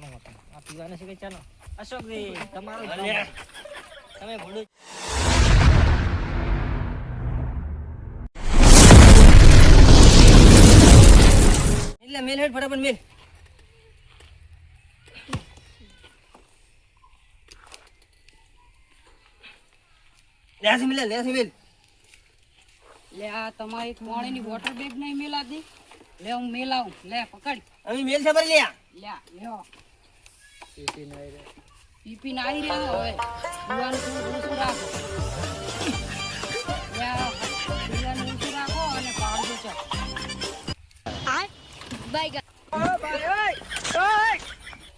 તમારો હતો. આ પીવાના છે કે ચાલો? અશોકજી તમારો તમે ભૂલું એટલે મેલ હેડ ફટાફટ મેલ. લેસી મિલ લેસી મિલ. લે આ તમારી પાણીની વોટર બેગ નહીં મેલાતી. લે હું મિલાવું. લે પકડ. હવે મેલ છે ભરી લ્યા. લે લ્યો. પીપી ના આવી રહ્યો હવે પીવાનું થોડું ઓછું રાખો લે આ પીવાનું ઓછું રાખો અને પાડજો છે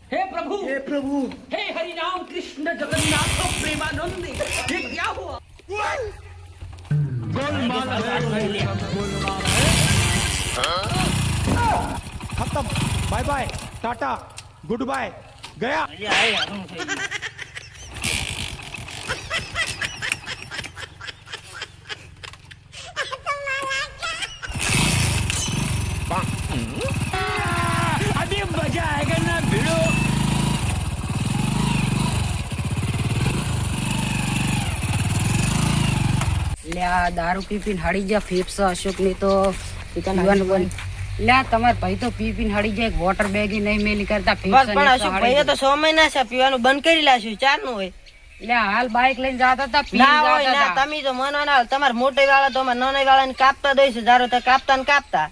हे प्रभु हे प्रभु हे हरि राम कृष्ण जगन्नाथ प्रेमानंद ये क्या हुआ खत्म bye bye tata good bye गया હજી આવી હારું થઈ ગયું अभी मजा आएगा ना भिड़ो લે આ દારૂ પી પીને હળી જાય ફેફસ અશોક ની તો પીવાનું બંધ લે આ તમાર ભાઈ તો પી પીને હડી જાય વોટર બેગ નહીં મેલી કરતા પણ અશોક હળી તો. સો મહિના છે પીવાનું બંધ કરી લાશું ચારનું હોય. લે હાલ બાઇક લઈને જાતા હતા હોય જાતા ના તમે તો મનો ના તમારે મોટે વાળા તો અમારે નાના વાળા ને કાપતા દઈશ ધારો તો કાપતા ને કાપતા.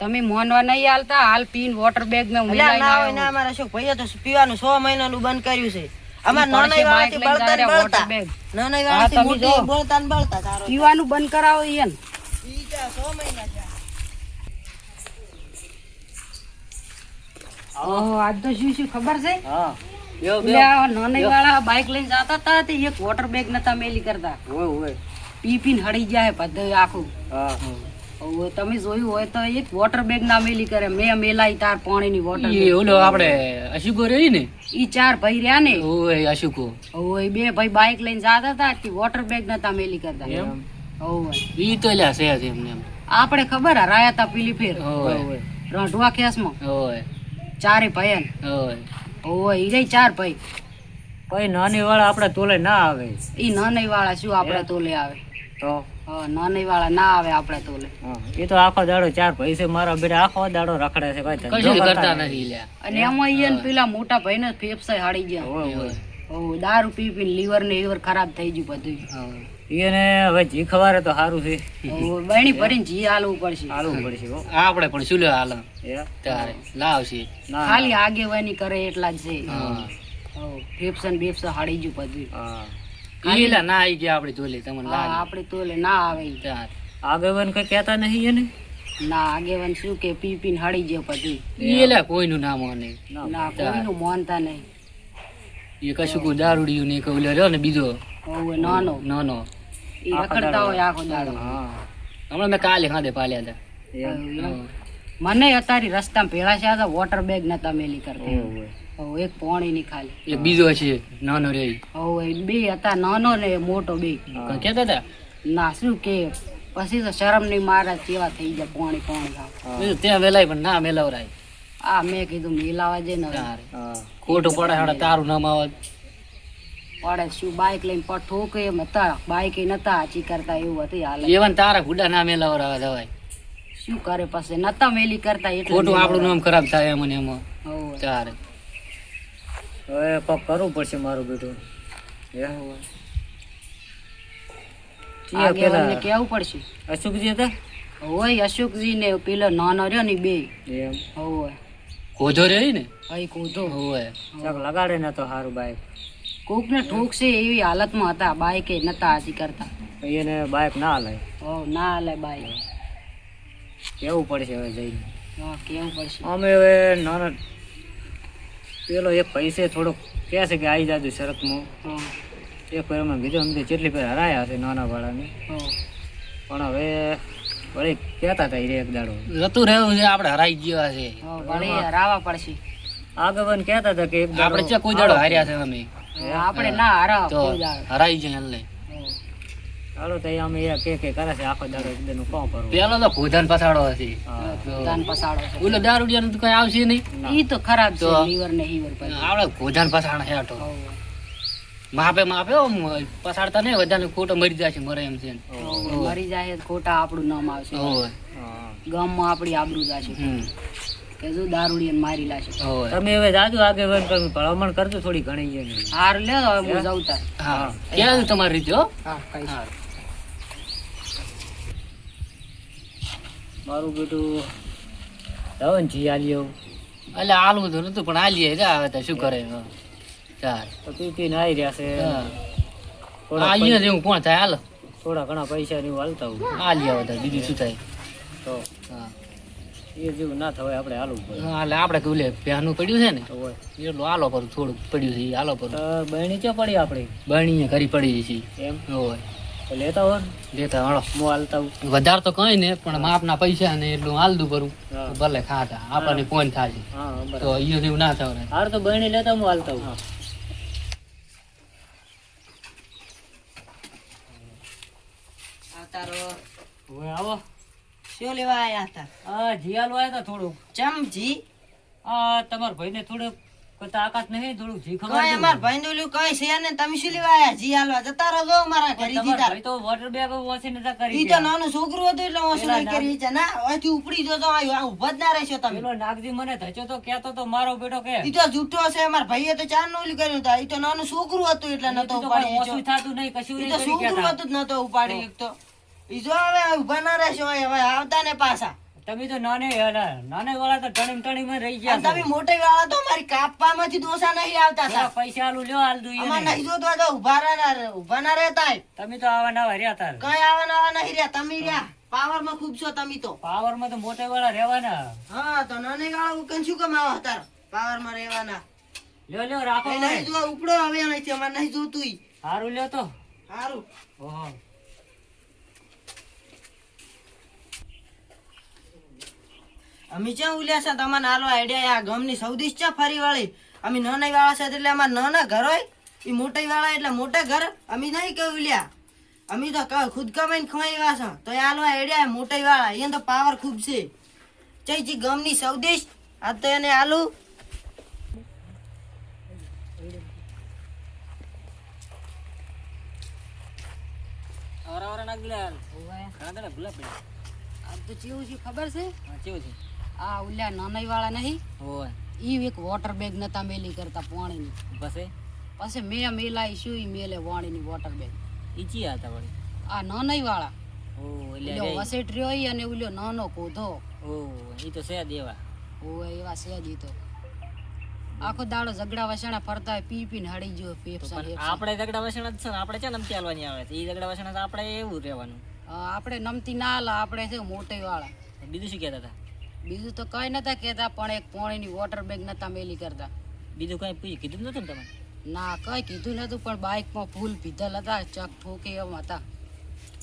તમે મોનવા નહીં હાલતા હાલ પીન વોટર બેગ ને એટલે ના હોય ના અમારે અશોક ભાઈએ તો પીવાનું સો મહિનાનું બંધ કર્યું છે. અમારે નાના બળતા. બળતા મોટી બળતા બળતા પીવાનું બંધ કરાવો ઈયન સો મહિના છે ઓહો આજ તો શું શું ખબર છે? હા. નાની વાળા બાઇક લઈને જાતા હતા તે એક વોટર બેગ નતા મેલી કરતા. હોય હોય. પી પીને હળી જાય બધું આખું. હા. તમે જોયું હોય તો એક વોટર બેગ ના મેલી કરે. મેં મેલાઈ તાર પાણીની વોટર ઈ ઓલો આપણે અશુકો રહ્યો ને? ઈ ચાર ભાઈ રહ્યા ને. ઓય અશુકો. બે ભાઈ બાઇક લઈને જતા હતા તે વોટર બેગ નતા મેલી કરતા. એમ? હવે ઈ તો લ્યા છે એમને આપણે ખબર હરાયા તા પીલી ફેર. ઓય. રંઢવા ઓય. ચારે ભાઈ ઓય. ઓય ઈ રહી ચાર ભાઈ. ભાઈ નાની વાળા આપણે તોલે ના આવે. ઈ નાની વાળા શું આપણે તોલે આવે? તો? નાની વાળા ના આવે આપણે તોલે. એ તો આખો દાડો ચાર પૈસે મારા બેટા આખો દાડો રખડે છે કોઈ કશું કરતા કરતા નથી લ્યા. અને એમાં ઈ પેલા મોટા ભાઈ ને ફેફસાય હાડી ગયા. દારૂ પી પી લીવર ને લીવર ખરાબ થઈ ગયું બધું એને હવે જી ખવારે તો સારું છે. બહેણી ભરીને જી હાલવું પડશે. હાલવું પડશે હો. આપણે પણ શું લ્યો હાલ? એ? તારે લાવશે ખાલી આગેવાની કરે એટલા જ છે. ફેફસન ને બેફસા હાડી ગયું પછી હા. ના આવી ગયા આપણે જોલી તમને લાગે. આપણે તોલે ના આવે. તારે. આગેવાન કઈ કહેતા નહીં એને? ના આગેવાન શું કે પી ને હાડી ગયો પછી એલા લા કોઈનું ના માને ના. કોઈનું માનતા નહીં. એ કશું કોઈ દારૂડિયું નહીં કહું લે ને બીજો. નાનો. નાનો. ઈ રખડતા હોય આખો દાડો. હમણાં મેં કાલે ખાધે પાલ્યા હતા. મને અત્યારે રસ્તામાં ભેળા છે વોટર બેગ નતા મેલી કરતા. એક પોણી ની ખાલી. એક બીજો છે નાનો રે બે હતા નાનો ને મોટો બે. કેતા હતા? ના શું કે પછી તો શરમની મારા કેવા થઈ ગયા પોણી પોણી ત્યાં વેલાય પણ ના મેલાવરાય. આ મેં કીધું મેલાવા જઈને ને ખોટું પડે તારું નામ આવે. પડે શું? બાઇક લઈને પટ ઠોકે એમ હતા. બાઇક નતા હાચી કરતા એવું હતું હાલ. એવન તારા ગુડા ના મેલાવરાવે દવાય શું કરે પાસે નતા મેલી કરતા એટલે ખોટું આપણું નામ ખરાબ થાય એમ ને એમ. હોવે. તારે હવે કોક કરવું પડશે મારું બેટું એ? કેવું પડશે. અશોકજી હતા? હોય અશોકજી ને પેલો નાનો રહ્યો ને બે. એમ. હોય કોધો રે ને? અહીં કૂદો હોય લગાડે ને તો સારું બાઈક. કોક ને ઠોકશે એવી હાલતમાં હતા બાઈકે નતા હાચી કરતા. એને બાઈક ના હલાય ઓ ના હાલે બાઈક કેવું પડશે હવે જઈને? કેવું પડશે? અમે હવે નાના પેલો એક પૈસે થોડોક કહે છે કે આવી જાજો શરતમાં. એક ફેર અમે કીધું અમને જેટલી ફેર હરાયા છે નાના ભાડાને હા. પણ હવે વળી કહેતા હતા રે એક દાડો. જતું રહેવું છે આપણે હરાઈ ગયા છે. વળી હરાવા પડશે. આગળ કહેતા હતા કે આપણે કોઈ દાડો હાર્યા છે અમે. આપણે ના હરાવ તો હરાઈ જાય એટલે હાલો તો અમે એ કે કે કરે છે આખો દાડો એકદમ કોણ કરું પેલો તો ભોજન પસાડો હશે. હા. પસાડો છે. ઓલો દારૂડિયાનું તો કઈ આવશે નહીં. ઈ તો ખરાબ છે લીવર ને હીવર પર. આપણે ભોજન છે હેઠો. માપે માપે મ- નહીં વધારે ખોટો મરી જાય છે મરે એમ છે. ને. મરી જાય ખોટા આપણું નામ આવશે. ગામમાં આપણી આબરૂ જાય હમ. કે જો દારૂડિયાને મારી લાશે. તમે હવે જાજુ આગે વન કરું ભલામણ કરજો થોડી ઘણી હાર લે હવે હું જાઉં તાર. હા. ક્યાં તમારી રીતે હો? હા મારું બેટું ધવન જી આલ્યો એટલે આલવું તો નતું પણ આલીએ જા હવે તો શું કરે ચાલ. તો પી પીને આવી રહ્યા છે. આલીએ જેવું કોણ થાય હાલ? થોડા ઘણા પૈસા ની હાલતા હું આલીએ હવે તો બીજું શું થાય? તો હા. એ જેવું ના થવાય આપણે હાલવું પડે. હા, એટલે આપણે પડ્યું છે ને તો એટલું હાલો પર થોડું પડ્યું છે એ આલો પર. બહેણી ચો પડી આપણી? બણીએ કરી પડી છે. એમ? હોય. લેતા હોય લેતા હાલો. હું હાલતા વધારે તો કઈ ને પણ માપના પૈસા ને એટલું હાલતું કરું ભલે ખાતા આપણને ફોન થાય છે. હા તો જેવું ના થાય હાર તો બહેણી લેતા હું હાલતા હું. તારો હવે આવો. શું લેવા આયા હતા? આ જી હાલવા હતા તા થોડુંક ચમચી આ તમારા ભાઈને થોડુંક કોઈ તાકાત નહીં થોડુંક જી ખબર કઈ અમાર ભાઈ નું કઈ છે ને તમે શું લેવા આયા? જી જતા રહો મારા ઘરે તો વોટર બેગ ઓછી નતા કરી ઈ તો નાનું છોકરું હતું એટલે કરી છે ના અહીંથી ઉપડી જો તો આ આ જ ના રહેશો તમે. પેલો નાગજી મને ધચો તો કેતો તો મારો બેટો કે. ઈ તો જૂઠો છે અમાર ભાઈએ તો ચારનું કર્યું હતું. ઈ તો નાનું છોકરું હતું એટલે નતો ઉપાડી થાતું નહીં કશું ઈ નહીં તો કરી છોકરું કહેતા. હતું જ નતો ઉપાડી એક તો ઈ હવે ઊભા ના રહેશો હવે આવતા ને પાછા. તમે તો નાને નાને વાળા તો ટણી ટણી રહી ગયા તમે મોટે વાળા તો મારી કાપવામાંથી દોષા નહીં આવતા પેલા પૈસા આલુ લ્યો આલ અમાર નહીં તો ઊભા ના ઊભા ના રહેતા તમે તો આવા નવા રહ્યા તાર. કઈ આવા નહીં રહ્યા તમે રહ્યા. પાવરમાં ખૂબ છો તમે તો. પાવરમાં તો મોટે વાળા રહેવાના. હા તો નાને ગાળા કઈ શું કમાવા હતા? પાવરમાં રહેવાના. લ્યો લ્યો રાખો નહીં જો ઉપડો હવે નહીં અમારે નહીં જોતું હારું સારું લ્યો તો. હારું. ઓહો. અમે ચા ઉલ્યા છે તમારે નાલો આઈડિયા આ ગામની સૌથી ચા ફરી વાળી અમે નાના વાળા છે એટલે અમારે નાના ઘર હોય એ મોટા વાળા એટલે મોટા ઘર. અમે નહીં કહ્યું ઉલ્યા. અમે તો ખુદ કમાઈને ખવાઈ એવા છે. તો એ આલો આઈડિયા મોટા વાળા એને તો પાવર ખૂબ છે. ચઈ જી ગામની સૌદેશ. આ તો એને આલુ આવરા આવરા નાખ લે હાલ. ઘણા દાડા ભૂલા પડ્યા. આ તો કેવું છે? ખબર છે? છે? આ ઉલ્યા નાના વાળા નહીં. હોય. ઈ એક વોટર બેગ નતા મેલી કરતા પાણીની. પછી? પછી મેં મેલાઈ શું ઈ મેલે વાણીની વોટર બેગ ઈચી હતા વળી? આ નાના વાળા ઓ એટલે વસેટ રહ્યો ઈ અને ઉલ્યો નાનો કોધો ઓ ઈ તો છે એવા. ઓ એવા જ ઈ તો. આખો દાડો ઝગડા વસણા ફરતા હોય પી પીને હળી ગયો ફેફસા આપણે ઝગડા વસણ જ છે આપણે છે નમતી હાલવાની આવે છે. ઈ ઝગડા વસણ આપણે એવું રહેવાનું. આપણે નમતી ના હાલા આપણે છે મોટે વાળા બીજું શું કહેતા હતા? બીજું તો કઈ નતા કેતા પણ એક પોણીની વોટર બેગ નતા મેલી કરતા. બીજું કઈ કીધું નતું ને તમે? ના કઈ કીધું નતું પણ બાઇકમાં ફૂલ પીધેલ હતા ચક ઠોકે એમ હતા.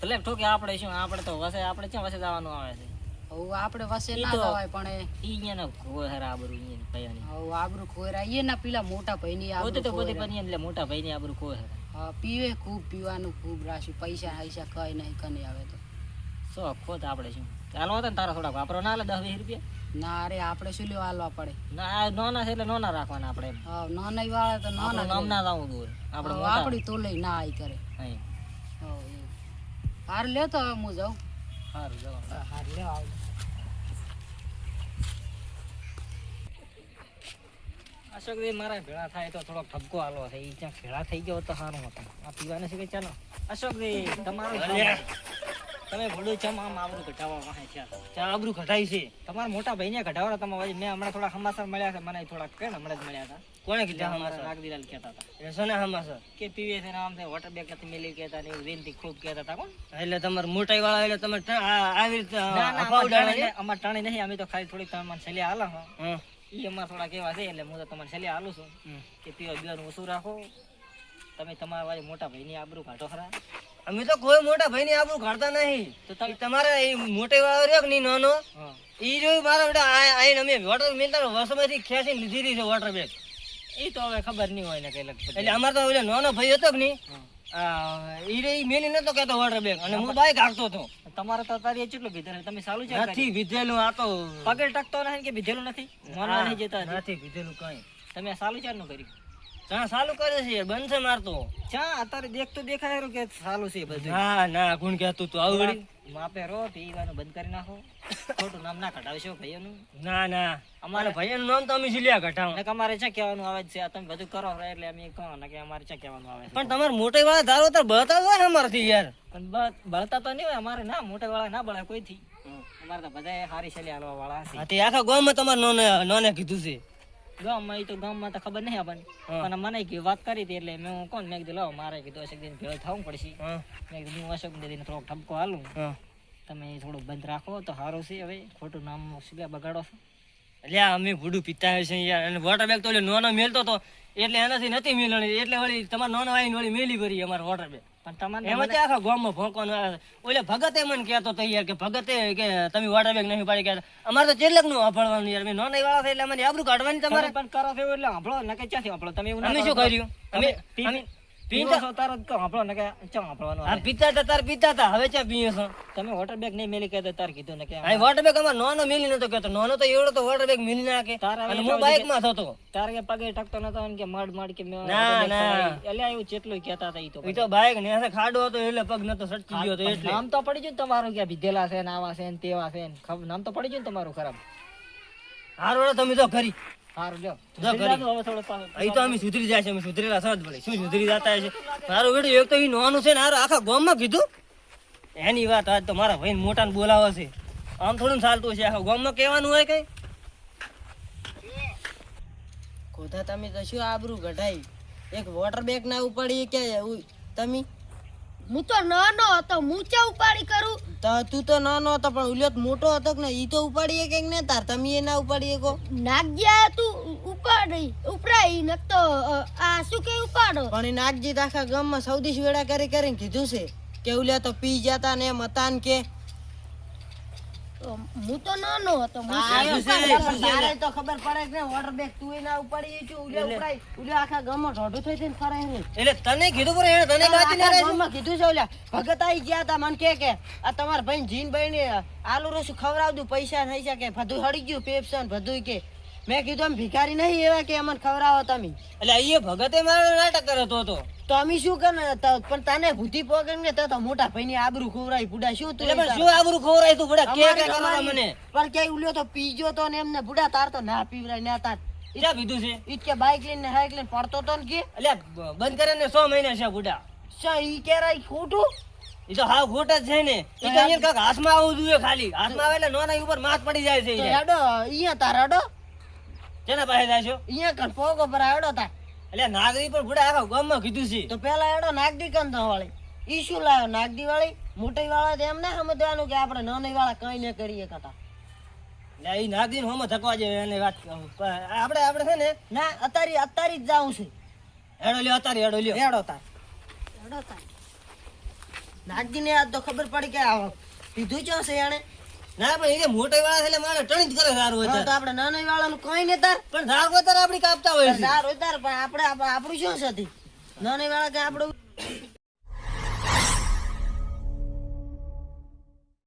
એટલે ઠોકે આપણે શું આપણે તો વસે આપણે ક્યાં વસે જવાનું આવે છે? હવે આપણે વસે ઈ ના જવાય પણ એ ઈ અહીંયા ના હરા આબરું અહીંયા પૈયાની. હવે આબરૂ ખોરા એ ના પેલા મોટા ભાઈની પોતે આબરૂ તો પોતે પણ એટલે મોટા ભાઈ ની આબરું હા, પીવે ખૂબ પીવાનું ખૂબ રાશી પૈસા હૈસા કઈ નહીં કને આવે તો. સો ખોત આપણે શું? ચાલો હતા ને તારા થોડાક વાપરો. ના લે દસ વીસ રૂપિયા. ના અરે આપણે શું લેવા હાલવા પડે? ના નોના છે એટલે નોના રાખવાના આપણે નાના વાળા તો નોના નામ ના દૂર આપણે આપણી તો લઈ ના આઈ કરે. હાર લે તો હવે હું જાઉં. સારું જાઉં હાર લે આવ અશોકભાઈ મારા ભેળા થાય તો થોડોક ઠપકો હાલો છે. ઈ ક્યાંક ભેળા થઈ ગયો તો સારું હતું. આ પીવાને છે કે ચાલો? અશોકભાઈ તમારું તમે ભૂલું ચમ આમ આબરું ઘટાવા વાહે છે. ચાલ આબરું ઘટાઈ છે. તમારા મોટા ભાઈને ઘટાડો તમે ભાઈ મેં હમણાં થોડા સમાચાર મળ્યા છે મને થોડા કે હમણાં જ મળ્યા હતા? કોણે કીધા સમાચાર? નાગદીલાલ કહેતા હતા. સોના હમાસર કે પીવે છે નામ છે વોટર બેગ નથી મેલી કહેતા ને રેનથી ખૂબ કહેતા હતા કોણ? એટલે તમારે મોટાઈ વાળા એટલે તમે આવી રીતે અમાર ટાણે નહીં, અમે તો ખાલી થોડી તમને છેલ્લે હાલો હો. ઈ અમાર થોડા કેવા છે એટલે હું તો તમને છેલ્લે હાલું છું. કે પીવા બીવાનું ઓછું રાખો. તમે તમારા વાળી મોટા ભાઈની આબરૂ કાઢો ખરા. અમે તો કોઈ મોટા ભાઈ ની આપણું કાઢતા નહીં. તો તમે તમારે એ મોટે વાળો રહ્યો કે નહીં નાનો? એ જોયું મારા બેટા આઈને અમે વોટર મેં તારો વર્ષોમાંથી ખેંચીને લીધી રહી છે વોટર બેગ એ તો હવે ખબર નહીં હોય ને કઈ એટલે અમારે તો ઓલો નાનો ભાઈ હતો કે નહીં? ઈ રે મેલી નતો કહેતો વોટર બેગ અને હું બાઈક હાંકતો હતો. તમારે તો તારી કેટલું ભીધેલું તમે સાલું છે નથી વિધેલું આ તો પગે ટકતો નથી કે ભીધેલું નથી? માનવા નહીં જતા નથી વિધેલું કઈ. તમે સાલું ચારનું કર્યું? ત્યાં ચાલુ કરે છે બંધ છે મારતો ચા અત્યારે દેખતું દેખાય કે સાલું છે બધું. ના ના કોણ કહેતું તું આવું માપે રો પીવાનું બંધ કરી નાખો. ખોટું નામ ના કઢાવશો ભાઈઓનું. ના ના. અમારે ભાઈનું નામ તો અમે સિલિયા ને અમારે ચા કહેવાનું આવે છે? તમે બધું કરો છો એટલે અમે કહો ને કે અમારે ચા કહેવાનું આવે પણ તમારે મોટે વાળા ધારો તો બતા હોય અમારથી યાર. પણ બળતા તો નહીં હોય અમારે ના મોટે વાળા ના બળે કોઈથી. અમારે તો બધા હારી શૈલી હાલવા વાળા છે આખા ગામમાં તમારે નોને નોને કીધું છે. ગામમાં ઈ તો ગામમાં તો ખબર નહીં આપણને. પણ મને કી વાત કરી હતી એટલે મેં હું કોણ? મેં કીધું લાવો મારે કીધું અશોક દિન ભેળ થવું પડશે. મેં કીધું હું અશોક દીદીને થોડોક ઠપકો હાલું. તમે થોડું બંધ રાખો તો સારું છે હવે. ખોટું નામ શું બગાડો છો. એટલે અમે ભૂડું પીતા હોય છે યાર. અને વોટર બેગ તો નોનો મેલતો તો એટલે એનાથી નથી મેલણી એટલે વળી તમારે નોનો આવીને વળી મેલી ભરી અમારે વોટર બેગ પણ એમાં ત્યાં આખા ગામમાં ભોંકવાનું. ઓલે ભગતે મને કહેતો તો યાર કે ભગતે કે તમે વોટર બેગ નહીં પાડી ગયા. અમારે તો ચેલકનું વાપરવાનું યાર. મેં નોના વાળા છે એટલે અમારે આબરૂ કાઢવાની તમારે. પણ કરો છો એટલે સાંભળો ને કે ક્યાંથી સાંભળો તમે શું કર્યું? અમે પીતા તારો ને કે ચમ સાંભળવાનું આ પીતા હતા તાર પીતા હતા હવે ચા પીએ છો? તમે વોટર બેગ નહીં મેલી કહેતો તાર કીધું ને કે આ વોટર બેગ અમારે નોનો મિલી નતો કહેતો. નોનો તો એવડો તો વોટર બેગ મિલી નાખે. અને હું બાઇકમાં થતો તારે કે પગે ટકતો નતો ને કે માડ મડ કે ના, ના. ખવડાવી. એવું જેટલું કહેતા હતા ઈ તો તો બાઇક ને ખાડો હતો એટલે પગ નતો સટકી ગયો હતો એટલે. નામ તો પડી ગયું તમારું કે ભીધેલા છે ને આવા છે ને તેવા છે ને. નામ તો પડી ગયું ને તમારું ખરાબ. હારો તમે તો ખરી સારું લ્યો. જો સુધરી તો અમે જાય છે અમે સુધરેલા સહજ ભલે. શું સુધરી જતા છે મારું બેટું એક તો ઈ નોનું છે ને હારું આખા ગામમાં કીધું. એની વાત આજ તો મારા ભાઈને મોટાને બોલાવે છે. આમ થોડું ચાલતું છે આખા ગામમાં કહેવાનું હોય કઈ? ખોટા તમે કશું આબરું આબરૂ એક વોટર બેગ ના ઉપાડી કે તમે? હું તો નાનો હતો હું ચા ઉપાડી કરું? તો તું તો નાનો હતો પણ ઉલ્યો મોટો હતો કે ને ઈ તો ઉપાડીએ કે ને તાર તમે એ ના ઉપાડીએ કો નાગ્યા તું ઉપાડી ઉપરાઈ ન તો આ શું કે ઉપાડો? પણ નાગજી આખા ગામમાં સૌદીશ વેળા કરી કરીને કીધું છે કે ઉલ્યા તો પી જતા ને મતાન કે હું તો નાનો હતો તો. તારે તો ખબર પડે કે વોટર બેગ તું એ ઉપાડી છું ઉલ્યા ઉપડાઈ ઉલ્યા આખા ગામમાં ઢોઢું થઈ થઈને ફરે ને એટલે તને કીધું પર એને તને કાચી ના ગામમાં કીધું છે ઓલા ભગત આવી ગયા હતા મને કે કે આ તમાર ભાઈ જીન ભાઈ ને આલુ રસું ખવડાવતું પૈસા થઈ શકે બધું હળી ગયું પેપ્સન બધું કે. મેં કીધું એમ ભિખારી નહીં એવા કે અમને ખવડાવો તમે. એટલે અહીંયા ભગતે મારો નાટક કરતો હતો. તો અમે શું કરે પણ તને ભૂતી પકડ ને તો મોટા ભાઈ ની આબરૂ ખોવરાય બુડા શું તું પણ શું આબરૂ ખોવરાય તું બુડા? કે કે મને? પણ કે ઉલ્યો તો પીજો તો ને એમને બુડા તાર તો ના પીવરાય ના તાર. ઈરા પીધું છે? ઈ કે બાઈક લઈને હાઈક લઈને પડતો તો ને કે. એટલે બંધ કરે ને સો મહિના છે બુડા. શા ઈ કેરાય ખોટું? એ તો હાવ ખોટ જ છે ને. ઈ તો અહીંયા કાક હાથમાં આવું જોઈએ ખાલી. હાથમાં આવે એટલે નોના ઉપર માથ પડી જાય છે ઈ. હેડો અહીંયા તાર હેડો. જેના પાસે જાય છો? અહીંયા કણ પોગો પર હેડો તાર. એટલે નાગરી પણ ભૂડા આખા ગામમાં કીધું છે. તો પેલા એડો નાગદી તો વાળી ઈ શું લાવ્યો નાગદી વાળી મોટી વાળા તો એમ ના સમજવાનું કે આપણે નાની વાળા કઈ ન કરીએ કથા. એટલે એ નાગરી હમ થકવા જેવી એને વાત કહું. પણ આપણે આપણે છે ને ના અત્યારે અત્યારે જ જાઉં છે. એડો લ્યો અત્યારે એડો લ્યો. એડો તાર. એડો તાર નાગદી ને આજ તો ખબર પડી કે આ પીધું ચો છે એને ના પણ એ મોટા વાળા એટલે મારે ટણી જ કરે સારું હોય તો. આપણે નાની વાળાનું કઈ ને તાર. પણ ધાર આપણી કાપતા હોય તાર પણ આપણે આપણું શું છે નાની વાળા કે આપણું?